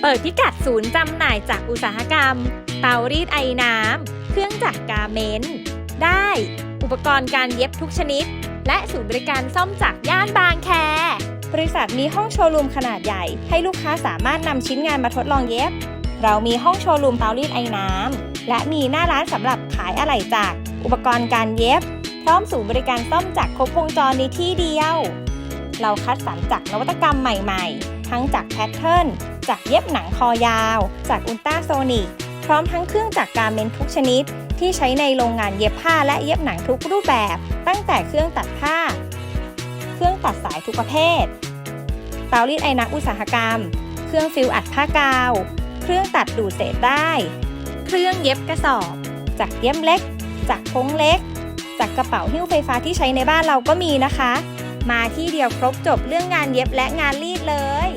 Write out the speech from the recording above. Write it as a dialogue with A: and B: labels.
A: เปิดพิกัดศูนย์จำหน่ายจากอุตสาหกรรม เตารีดไอน้ำ เครื่องจักรกาเมนต์ได้ อุปกรณ์การเย็บทุกชนิด และศูนย์บริการซ่อมจากย่านบางแค บริษัทมีห้องโชว์รูมขนาดใหญ่ ให้ลูกค้าสามารถนำชิ้นงานมาทดลองเย็บ เรามีห้องโชว์รูมเตารีดไอน้ำ และมีหน้าร้านสำหรับขายอะไหล่จาก อุปกรณ์การเย็บ พร้อมศูนย์บริการซ่อมจากครบวงจรในที่เดียว เราคัดสรรจากนวัตกรรมใหม่ ๆ ทั้งจากแพทเทิร์น จากเย็บหนังคอยาว จากอุลตราโซนิก พร้อมทั้งเครื่องจักการเมนทุกชนิด ที่ใช้ในโรงงานเย็บผ้าและเย็บหนังทุกรูปแบบ ตั้งแต่เครื่องตัดผ้า เครื่องตัดสายทุกประเภท เตารีดไอน้ำอุตสาหกรรม เครื่องฟิลอัดผ้ากาว เครื่องตัดดูดเศษได้ เครื่องเย็บกระสอบ จากเย็บเล็ก จากพงเล็ก จากกระเป๋าหิ้วไฟฟ้าที่ใช้ในบ้านเราก็มีนะคะ มาที่เดียวครบจบเรื่องงานเย็บและงานรีดเลย